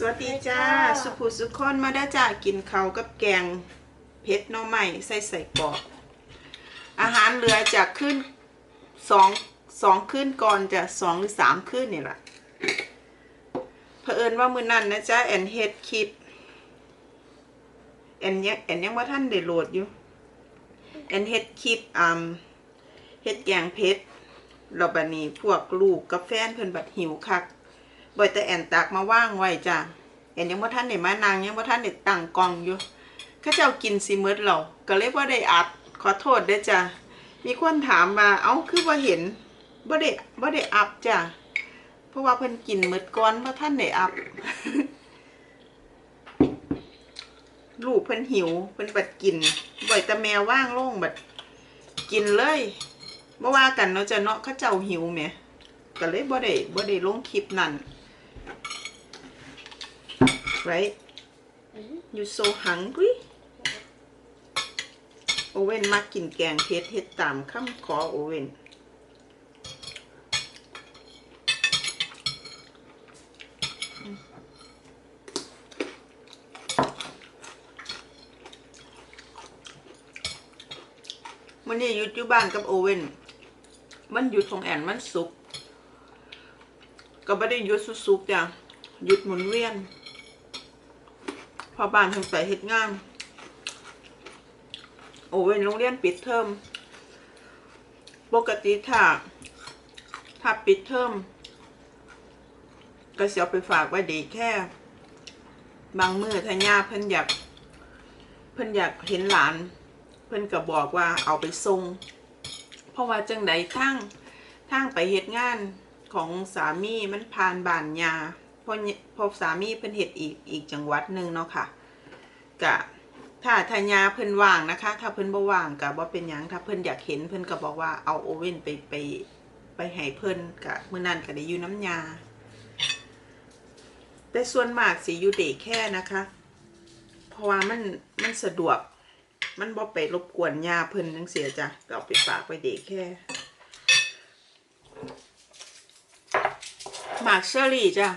สวัสดีจ้า สุภูสุคนมาได้อจ้ากินข้าวกับแกงเผ็ดหน่อไม้ใส่ใส่กรอกอาหารเหลือจากขึ้นสองสองขึ้นก่อนจะสองหรือสามขึ้นนี่แหละเผอิญว่ามือนั้นนะจ๊ะแอนเฮ็ดคลิปแอนยังแอนยังว่าท่านได้โหลดอยู่แอนเฮ็ดคลิปอ่าเฮ็ดแกงเผ็ดเราบัดนี้พวกลูกกับแฟนเพิ่นบัดหิวคัก บ่อยแต่แอนตากมาว่างไว้จ้ะแอนยังว่าท่านได้มานางยังว่าท่านได้ตั้งกองอยู่ข้าเจ้ากินสิหมืดเราก็เลยว่าได้อัดขอโทษด้อจ้ะมีคนถามมาเอ้าคือว่าเห็นบ่ได้บ่ได้อัพจ้ะเพราะว่าเพิ่นกินหมืดก่อนว่าท่านได้อัพลูกเพิ่นหิวเพิ่นบัดกินบ่อยแต่แมวว่างโล่งบัดกินเลยบ่ว่ากันเนาะจ้ะเนาะข้าเจ้าหิวแหมก็เลยบ่ได้บ่ได้ลงคลิปนั่น right you so hungry โอเว่นมักกินแกงเผ็ดเฮ็ดตามคำขอโอเว่น มันนี่หยุดอยู่บ้านกับโอเว่น มันหยุดของแอนมันสุกร์ ก็ไม่ได้ยุดสุกๆจ้ะยุดหมุนเวียน พอบ้านทางไปเฮ็ดงาน โอ้เวนโรงเรียนปิดเทอมปกติถ้า ถ้าปิดเทอมก็เสียไปฝากไว้ดีแค่ บางมือถ้าย่าเพิ่นอยาก เพิ่นอยากเห็นหลาน เพิ่นก็บอกว่าเอาไปส่งเพราะว่าจังใดทางทางไปเฮ็ดงาน ของสามีมันผ่านบ้านยาพราพอสามีเพิ่นเฮ็ดอีกอีกจังหวัดหนึ่งเนาะค่ะกะถ้าทายาเพิ่นว่างนะคะ ถ้าเพิ่นบ่ว่างก็บ่เป็นหยังถ้าเพิ่นอยากเห็นเพิ่นก็บอกว่าเอาโอเว่นไปไปไปให้เพิ่นกะมื้อนั้นก็ได้อยู่น้ำยา แต่ส่วนมากสิอยู่เดย์แค่นะคะ เพราะว่ามันมันสะดวก มันบ่ไปรบกวนยาเพิ่นจังเสียจ้ะก็เอาไปฝากไว้เด็กแค่ หมากเชอรี่จ้ะ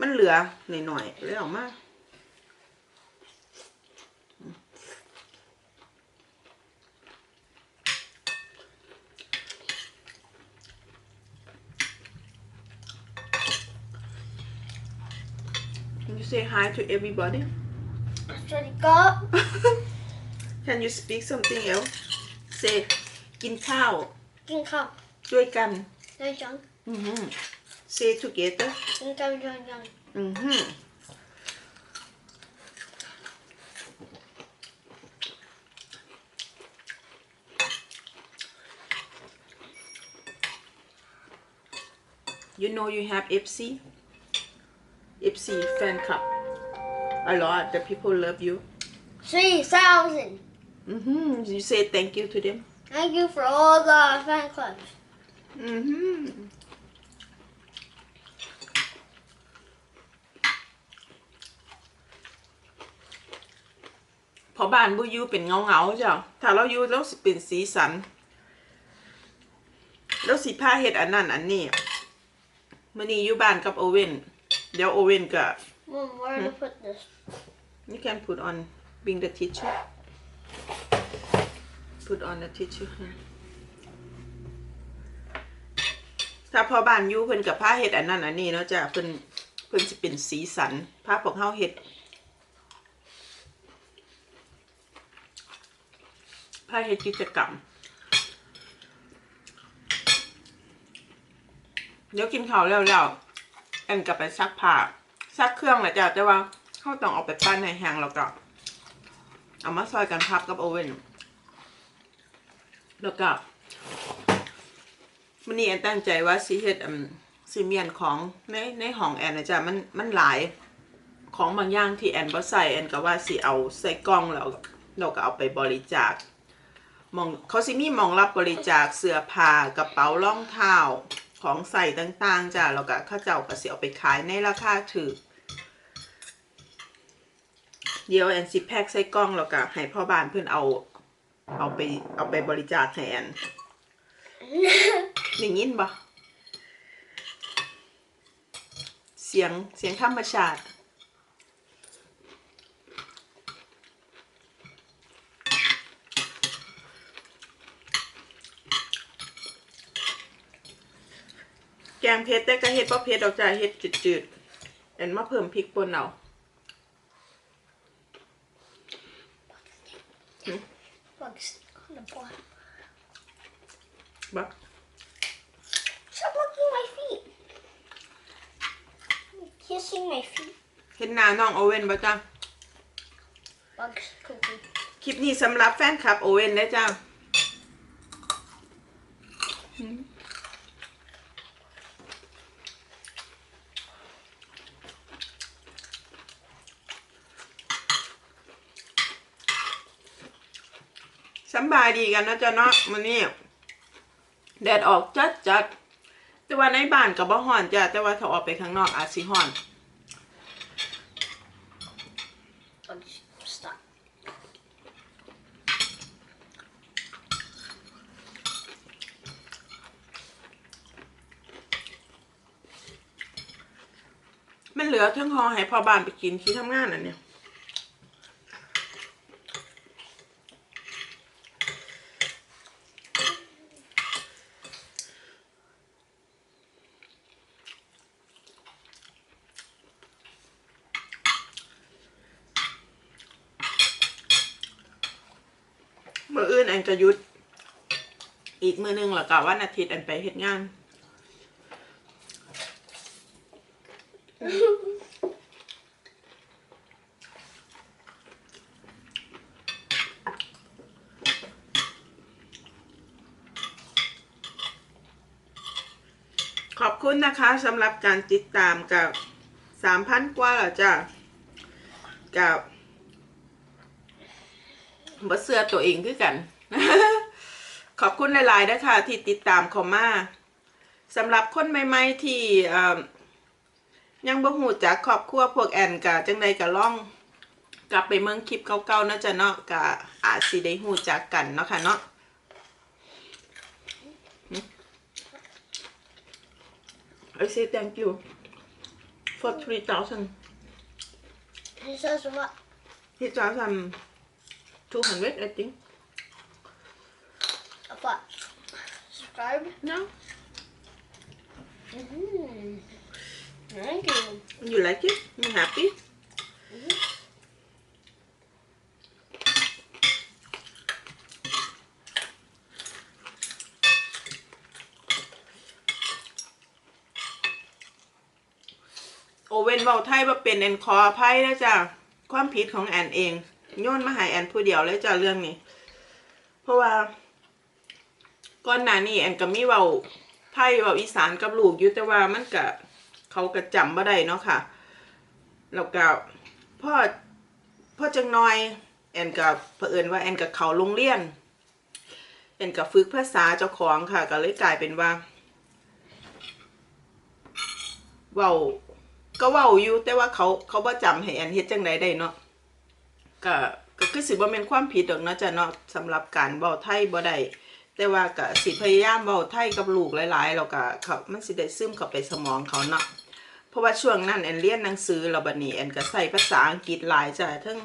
มันเหลือหน่อยๆเลยออกมา Can you say hi to everybody? สวัสดีครับ Can you speak something else? Say กินข้าว กินข้าวด้วยกัน ด้วยจังอือหือ Say together กินข้าวด้วยจังอือหือ You know you have FC? FC fan club. A lot. The people love you. three thousand Mm-hmm. You say thank you to them. thank you for all the fan clubs Mm-hmm. พอบ้านบุยูเป็นเงาเงาๆจ้ะถ้าเราอยู่แล้วสิเป็นสีสัน แล้วสีผ้าเฮ็ดอันนั้นอันนี้มื่อนี้อยู่บ้านกับโอเว่น เดี๋ยวโอเว่นก็ Mom where to put this you can put on bring the tissue put on the tissue ถ้าพอบ้านอยู่เพิ่นกับผ้าเฮ็ดอันนั้นอันนี้เนาะจ้ะเพิ่นเพิ่นสิเป็นสีสันผ้าพวกเฮาเฮ็ดผ้าเฮ็ดกิจกรรมเดี๋ยวกินข้าวแล้วแล้วแอนกลับไปซักผ้าซักเครื่องแหละจ้ะแต่ว่าเขาต้องเอาไปปั้นให้แห้งแล้วก็เอามาซอยกันพับกับโอเว่นแล้วก็ วันนี้แอนตั้งใจว่าสิเฮ็ดซีเมียนของในในห้องแอนนะจ๊ะมันมันหลายของบางอย่างที่แอนบ่ใส่แอนก็ว่าสิเอาใส่กล่องแล้วเราก็เอาไปบริจาคมองเขาสิมีมองรับบริจาคเสื้อผ้ากระเป๋ารองเท้าของใส่ต่างๆจ้ะแล้วก็ข้าเจ้าก็สิเอาไปขายในราคาถูกเดี๋ยวแอนสิแพ็คใส่กล่องแล้วก็ให้พ่อบ้านเพื่อนเอาเอาไปเอาไปบริจาคให้แอน ได้ยินบ่เสียงเสียงธรรมชาติแกงเผ็ดแต่ก็เฮ็ดบ่เผ็ดดอกจ้าเฮ็ดจืดๆเอันมาเพิ่มพริกป่นเอา Bugs on the board. บัก Stop licking my feet. You're kissing my feet. เห็ น้องโอเว่นบ่จ้าคลิปนี้สำหรับแฟนคลับโอเว่นนะจ้าสบายดีกันนะจ๊ะเนาะมันนี่แดดออกจัดจัดแต่ว่าในบ้านกับบ่ฮ้อนจ้ะแต่ว่าถ้าออกไปข้างนอกอาจสิฮ้อน Bugs, stop. มันเห ลือทั้งหอให้พ่อบ้านไปกินที่ทำงานอะเนี่ยมืออื่นแอนจะหยุด อีกมือหนึงแล้วก็วันอาทิตย์แอนไปเฮ็ดงาน ขอบคุณ นะคะสำหรับการติดตามกับสามพันกว่าแล้วจ้ะกับบ่เสื้อตัวเองคือกัน ขอบคุณหลายๆนะคะที่ติดตามเขอมาสำหรับคนใหม่ ๆ ที่ยังบ่หูจักครอบครัวพวกแอนกะจังใดกะล่อง กลับไปเมืองคลิปเก่าๆนะจ๊ะเนาะกะอาจสิได้หูจักกันเนาะค่ะเนาะ I say thank you for 3,000 He says what? 3,200 I think what? Subscribe? no Mm-hmm. Thank you. you like it you happy โอ เว่นเบาไทยว่าเป็นแอนคออภัยนะจ้ะความผิดของแอนเอง โยนมาหายแอนผู้เดียวเลยจ้ะเรื่องนี้ เพราะว่าก่อนหน้านี้แอนก็มีเว้าไทยเว้าอีสานกับลูกอยู่แต่ว่ามันก็เขาก็จำบ่ได้เนาะค่ะแล้วก็พ่อพ่อจังน้อย แอนกับเผอิญว่าแอนกับเขาโรงเรียนแอนกับฝึกภาษาเจ้าของค่ะ ก็เลยกลายเป็นว่าเว้า ก็เว้าอยู่แต่ว่าเขาเขาบ่จำให้แอนเฮ็ดจังไดได้เนาะก็ก็คือสิบ่แม่นความผิดดอกเนาะจ้ะเนาะสำหรับการเว้าไทยบ่ได้แต่ว่าก็สิพยายามเว้าไทยกับลูกหลายๆแล้วก็เขามันสิได้ซึมเข้าไปสมองเขาเนาะเพราะว่าช่วงนั้นแอนเรียนหนังสือแล้วบัดนี้แอนก็ใช้ภาษาอังกฤษหลายจ้ะทั้ง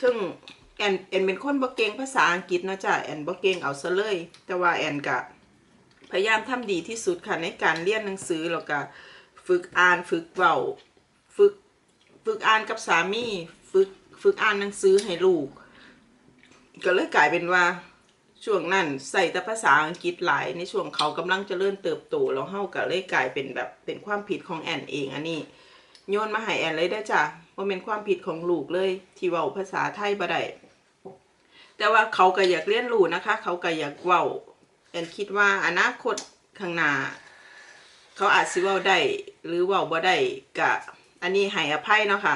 ทั้งแอนแอนเป็นคนบ่เก่งภาษาอังกฤษเนาะจ้ะแอนบ่เก่งเอาซะเลย แต่ว่าแอนก็พยายามทำดีที่สุดค่ะในการเรียนหนังสือแล้วก็ ฝึกอ่านฝึกเว้าฝึกฝึกอ่านกับสามีฝึกฝึกอ่านหนังสือให้ลูก ก็เลยกลายเป็นว่าช่วงนั้นใส่แต่ภาษาอังกฤษหลายในช่วงเขากำลังจะเริญเติบโตแล้วเฮาก็เลยกลายเป็นแบบเป็นความผิดของแอนเองอันนี้โยนมาให้แอนเลยได้จ้ะว่าเป็นความผิดของลูกเลยที่เว้าภาษาไทยบ่ได้แต่ว่าเขาก็อยากเรียนรู้นะคะ เขาก็อยากเว้าแอนคิดว่าอนาคตข้างหน้า เขาอาจสิเว้าได้หรือเว้าบ่ได้กะ อันนี้ให้อภัยเนาะค่ะ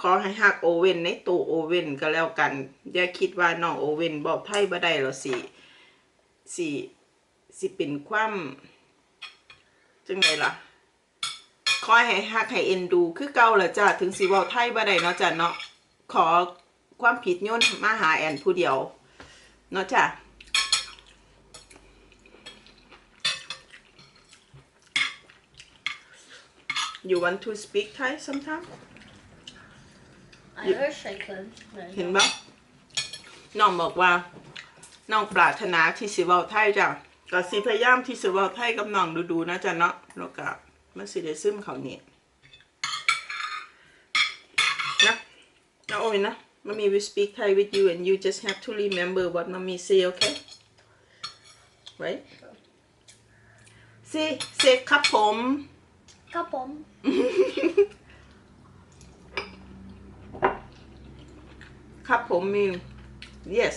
ขอให้ฮักโอเว่นในตัวโอเว่นก็แล้วกัน อย่าคิดว่าน้องโอเว่นบอกไทยบ่ได้แล้วสิสิสิเป็นความจังไดล่ะขอให้ฮักให้เอ็นดู คือเก่าละจ้ะถึงสิว้าไทยบ่ได้เนาะจ้ะเนาะขอความผิดโยนมาหาแอนผู้เดียว เนาะจ้ะ you want to speak Thai sometime I Yeah. wish I could. but I เห็น don't. ปะน้องบอกว่า น้องปรารถนาที่สิเว้าไทยจ้ะก็สิพยายามที่สิเว้าไทยกับน้องดูๆนะจ๊ะเนาะแล้วก็มันสิได้ซึมเขาเนี่ยนะนะโอ้ยนะ Mommy will speak Thai with you and you just have to remember what mommy say okay right say say ครับผม Cup 'em. ครับผมมี yes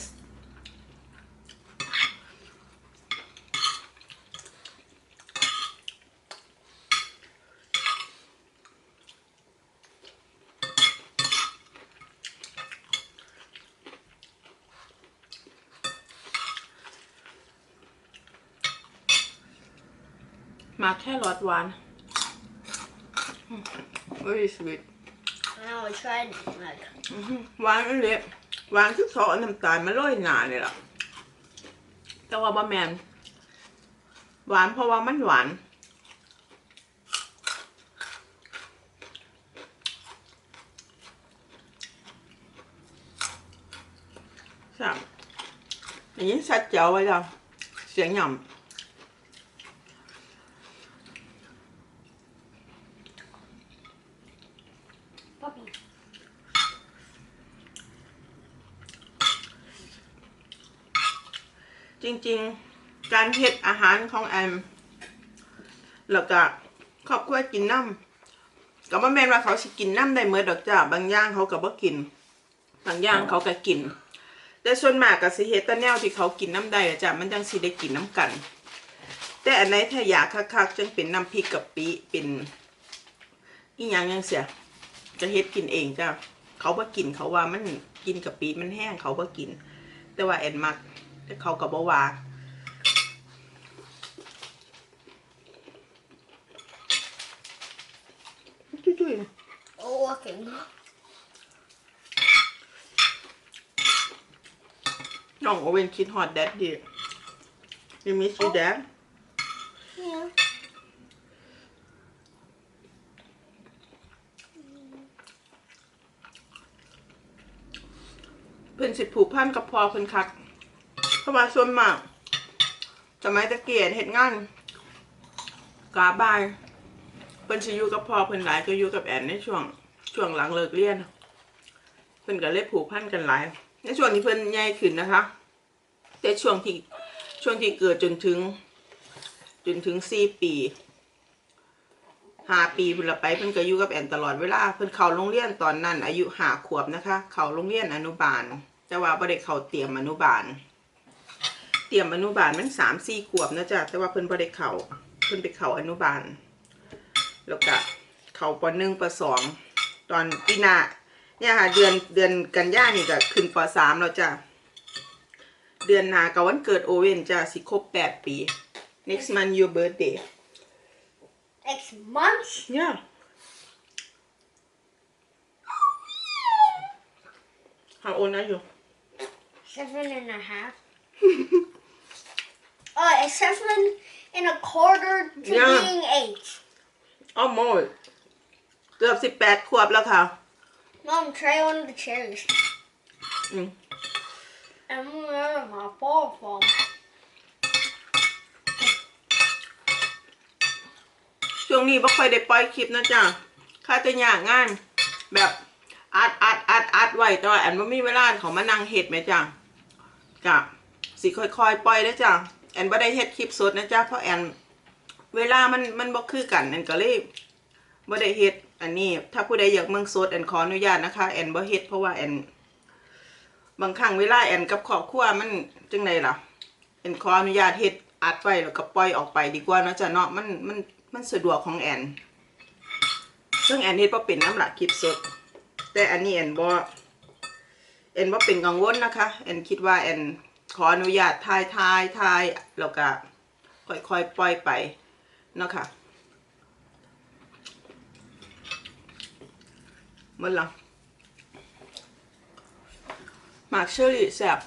มาแค่รสหวาน very sweet Now I tried like อื้อหือหวานอันเล็หวานคือเขาเอาน้ำตาลมาโรยหนาเนี่ยล่ะ แต่ว่าบะแมนหวานเพราะว่ามันหวาน สามอย่างนี้สัดเจียวไว้จ้ะเสียงหย่ำ puppy. จริงๆ การเฮ็ดอาหารของแอมแล้วก็ครอบครัวกินน้ำก็บ่แม่นว่าเขาสิกินน้ำได้เมื่อดอกจ้าบางอย่างเขาก็บ่กิน บางอย่างเขาก็กิน แต่ส่วนมากก็สิเฮ็ดแต่แนวที่เขากินน้ำได้จ้ะมันจังสิได้กินน้ำกัน แต่อันไหนถ้าอยากคักๆจังเป็นน้ำพริกกะปิเป็นอีหยังจังเสีย จะเฮ็ดกินเองจ้ะเขาบ่กินเขาว่ามันกินกะปิมันแห้งเขาบ่กิน แต่ว่าแอนมักแต่เขาก็บอกว่าจุ้ย Oh, working. ๆน้องโอเวนคิดฮอตแดดดียูมิสยูแดด Yeah. เพิ่ นสิผูกพันกับพอเพิ่นคักเพราะว่าส่วนมากสมัยตะเกียนเฮ็ดงานกาบายเพิ่นสิอยู่กับพอเพิ่นหลายก็อยู่กับแอนในช่วงช่วงหลังเลิกเรียนเพิ่นก็เลยผูกพันกันหลาย ในช่วงที่เพิ่นใหญ่ขึ้นนะคะ แต่ช่วงที่ช่วงที่เกิดจนถึง จนถึงสี่ปีห้าปีเพิ่นละไปเพิ่นก็อยู่กับแอนตลอดเวลาเพิ่นเข้าโรงเรียนตอนนั้น อายุห้าขวบนะคะ เข้าโรงเรียนอนุบาล แต่ว่าบ่ได้เข้าเตรียมอนุบาล เตรียมอนุบาลมันสามสี่ขวบนะจ๊ะแต่ว่าเพิ่นบ่ได้เข้าเพิ่นไปเข้าอนุบาล แล้วก็เข้าปหนึ่งปสองตอนปีหน้าเนี่ยค่ะเดือนเดือนกันยานี่ก็ขึ้นปสามแล้วจ้ะเดือนหน้าก็วันเกิดโอเว่นจ้ะสิครบแปดปี next month your birthday Next month. yeah how old are you Seven and a half. uh, it's seven and a quarter to Yeah. being eight. almost เกือบสิบแปดขวบแล้วค่ะ Mom, try one of the cherries. Mm. And where my ball from? ช่วงนี้บ่ค่อยได้ปล่อยคลิปนะจ๊ะค่าจะยากงาน แบบอัดอัดอัดอัดไว้แต่ว่าแอนบ่มีเวลาเขามานั่งเฮ็ดแม่จ้ะ จ้ะสิค่อยๆปล่อยนะจ้ะแอนบ่ได้เฮ็ดคลิปสดนะจ๊ะเพราะแอนเวลามันมันบ่คือกันแอนก็เลยบ่ได้เฮ็ดอันนี้ถ้าผู้ใดอยากเมืองสดแอนขออนุญาตนะคะแอนบ่เฮ็ดเพราะว่าแอนบางครั้งเวลาแอนกับครอบครัวมันจังไดล่ะแอนขออนุญาตเฮ็ดอัดไว้แล้วก็ปล่อยออกไปดีกว่าเนาะจ้ะเนาะมันมันมันสะดวกของแอนซึ่งแอนเฮ็ดบ่เป็นน้ำหลักคลิปสด แต่อันนี้แอนบ่ แอนบ่เป็นกังวลนะคะแอนคิดว่าแอนขออนุญาตถ่ายถ่ายถ่ายแล้วก็ค่อยๆปล่อยไปเนาะค่ะหมดและหมากเชอรี่แซ่บ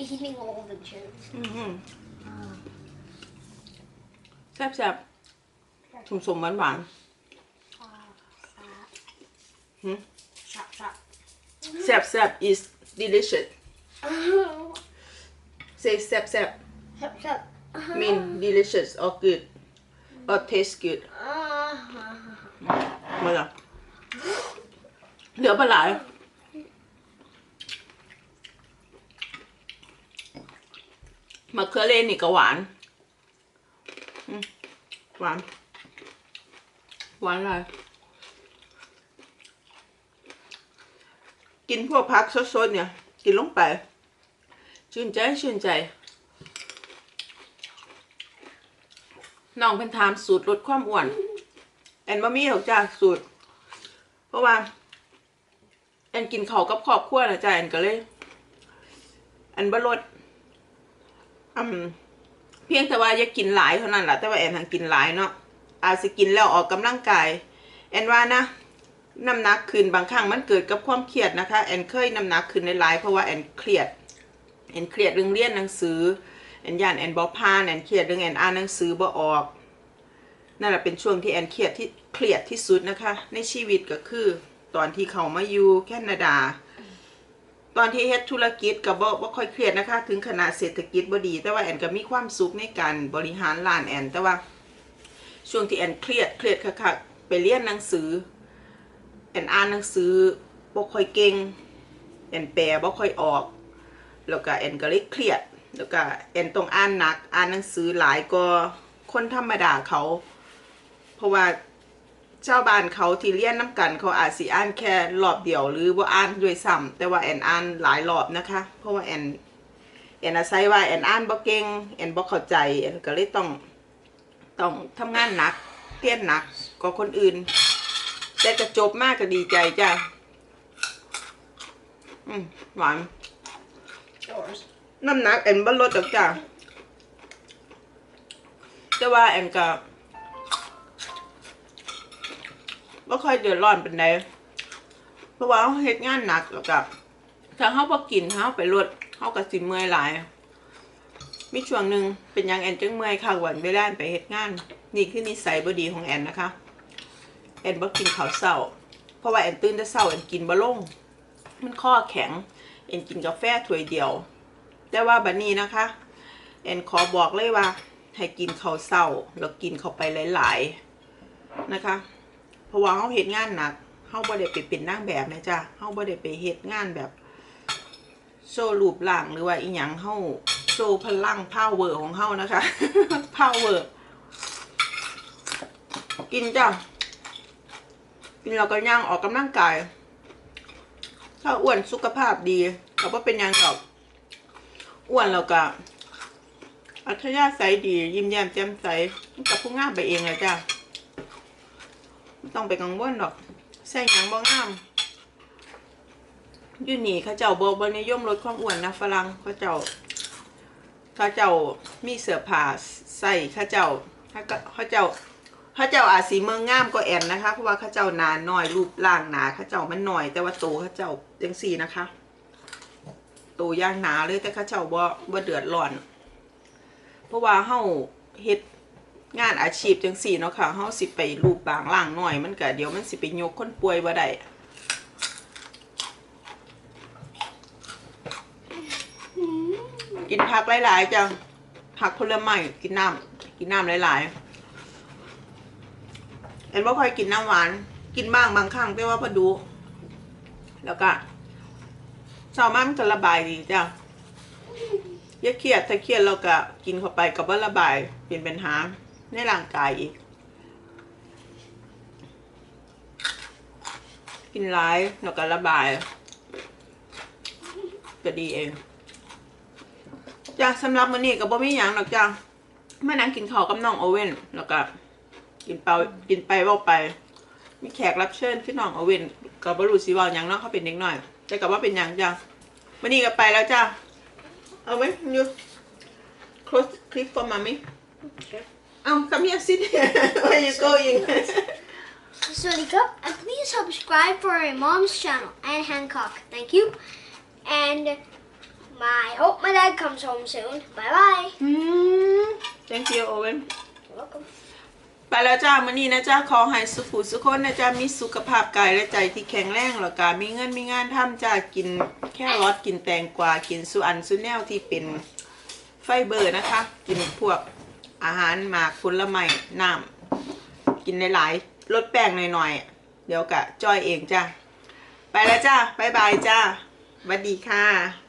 Eating all the cherries. อือหือแซ่บแซ่บสมสมหวานหวานๆ Shut, shut. แซ่บแซ่บ is delicious say แซ่บแซ่บ Shut, shut. mean delicious or good or taste good มาละเหลือปลาไหลายมะเขือเทศนี่ก็หวานอืมหวาน หวานอะไร กินพวกพักสดๆเนี่ย กินลงไป ชื่นใจชื่นใจ น้องเป็นถามสูตรลดความอ้วน แอนบะมี่หรอกจ้าสูตร เพราะว่า แอนกินเขาวกับครอบครัวนะจ้าแอนก็เลย แอนบะลดอืมเพียงแต่ว่าอย่ากินหลายเท่านั้นแหละแต่ว่าแอนทางกินหลายเนาะอาจจะกินแล้วออกกำลังกาย แอนว่านะ น้ำหนักขึ้นบางครั้งมันเกิดกับความเครียดนะคะ แอนเคยน้ำหนักขึ้นในหลายเพราะว่าแอนเครียด แอนเครียดเรื่องเรียนหนังสือ แอนย่านแอนบอพานแอนเครียดเรื่องแอนอ่านหนังสือบ่ออก นั่นแหละเป็นช่วงที่แอนเครียดที่เครียดที่สุดนะคะ ในชีวิตก็คือ ตอนที่เขามาอยู่แคนาดา ตอนที่เฮ็ดธุรกิจก็บ่บ่ค่อยเครียดนะคะ ถึงขนาดเศรษฐกิจบ่ดี แต่ว่าแอนก็มีความสุขในการบริหารร้านแอน แต่ว่าช่วงที่แอนเครียดเครียดคักๆไปเรียนหนังสือ อนอ่านหนังสือบ่ค่อยเก่งแอนแปลบ่ค่อยออก แล้วก็แอนก็เลยเครียด แล้วก็แอนต้องอ่านหนัก อ่านหนังสือหลายก็คนธรรมดาเขา เพราะว่าเจ้าบ้านเขาที่เรียนน้ำกันเขาอาจสิอ่านแค่รอบเดียวหรือว่าอ่านด้วยซ้ำแต่ว่าแอนอ่านหลายรอบนะคะ เพราะว่าแอนแอนอาศัยว่าแอนอ่านบ่เก่งแอนบ่เข้าใจแอนก็เลยต้องต้องทำงานหนักเรียนหนักกว่าคนอื่น แต่กระจบมากก็ดีใจจ้ะอืมหวาน Yours. น้ำหนักแอนบ่ลดดอกจ้ะแต่ว่าแอนก็บ่ค่อยเดือดร้อนเป็นไดเพราะว่าเขาเฮ็ดงานหนักแล้วก็ถ้าเขาบ่กินเขาไปลดเขาก็สิเมื่อยหลาย มีช่วงหนึ่งเป็นหยังแอนจึงเมื่อยค่ะวันเวลาแอนไปเฮ็ดงาน นี่คือนิสัยบ่ดีของแอนนะคะแอนบ่กินข้าวเช้า เพราะว่าแอนตื่นแต่เช้าแอนกินบ่ลง มันข้อแข็งแอนกินกาแฟถ้วยเดียว แต่ว่าบัดนี้นะคะแอนขอบอกเลยว่า ให้กินข้าวเศร้าแล้วกินเข้าไปหลาย ๆนะคะ เพราะว่าเขาเฮ็ดงานหนักเขาบ่ได้ไปเป็นนางแบบนะจ๊ะเขาบ่ได้ไปเฮ็ดงานแบบโชว์รูปร่างหรือว่าอีหยังเขาโชว์พลังพาวเวอร์ของเขานะคะพาวเวอร์กินจ้ะ กินแล้วก็ย่างออกกำลังกาย ถ้าอ้วนสุขภาพดีก็บ่เป็นยังหรอกอ้วนแล้วก็อัธยาศัยดี ยิ้มแย้มแจ่มใสกับผู้งามไปเองเลยจ้ะไม่ต้องไปกังวลหรอกใส่หยังบ่งามยู่นี่เขาเจ้าบอกบนิยมลดความอ้วนนะฝรั่งเขาเจ้าเขาเจ้ามีเสื้อผ้าใส่เขาเจ้าขาก็เขาเจ้า เขาเจ้าอาจสีเมืองงามก็แอนนะคะเพราะว่าเขาเจ้าหนาหน่อยรูปร่างหนาเขาเจ้ามันหน่อย แต่ว่าโตเขาเจ้าจังสี่นะคะตัวย่างหนาเลยแต่ข้าเจ้าบ่บ่เดือดร้อน เพราะว่าเฮาเฮ็ดงานอาชีพจังสี่เนาะค่ะเฮาสิไปรูปบางล่างหน่อยมันก็เดี๋ยวมันสิไปยกคนป่วยบ่ได้กินผักหลายๆจ้ะผักผลไม้กินน้ำกินน้ำหลายๆ เอ็นบ่ค่อยกินน้ำหวาน กินบ้างบางครั้งแต่ว่าพอดู แล้วก็ช้ามามันก็ระบายดีจ้ะอย่าเครียดถ้าเครียดเราก็กินเข้าไปกับว่าระบายเป็นปัญหาในร่างกายอีก กินร้ายแล้วก็ระบายก็ดีเองจ้ะสำหรับมื้อนี้ก็บ่มีหยังหรอกจ้ะมานั่งกินข้าวกับน้องโอเว่นแล้วก็ กินเปากินไปเว้าไป มีแขกรับเชิญคือน้องโอเว่นก็บ่รู้สิเว้าหยังเนาะเขาเป็นเด็กน้อย แต่ก็ว่าเป็นหยังจ้ะวันนี้ก็ไปแล้วจ้ะเอาไว้ยู close clip for mommy Okay. เอา come here sit here where you going Swaddy Cup, and please subscribe for my mom's channel and Hancock. Thank you. And my hope my dad comes home soon. Bye bye. Hmm. thank you Owen You're welcome. ไปแล้วจ้ามื้อนี้นะจ้าขอให้สุขุสุขคนนะจ้ามีสุขภาพกายและใจที่แข็งแรงแล้วก็มีเงินมีงานทำจ้ากินแค่รอทกินแตงกวากินสุอันสุแนวที่เป็นไฟเบอร์นะคะ กินพวกอาหารหมากผลไม้น้ำกินหลายๆลดแป้งหน่อยๆเดี๋ยวกะจ้อยเองจ้าไปแล้วจ้าบ๊ายบายจ้าสวัสดีค่ะ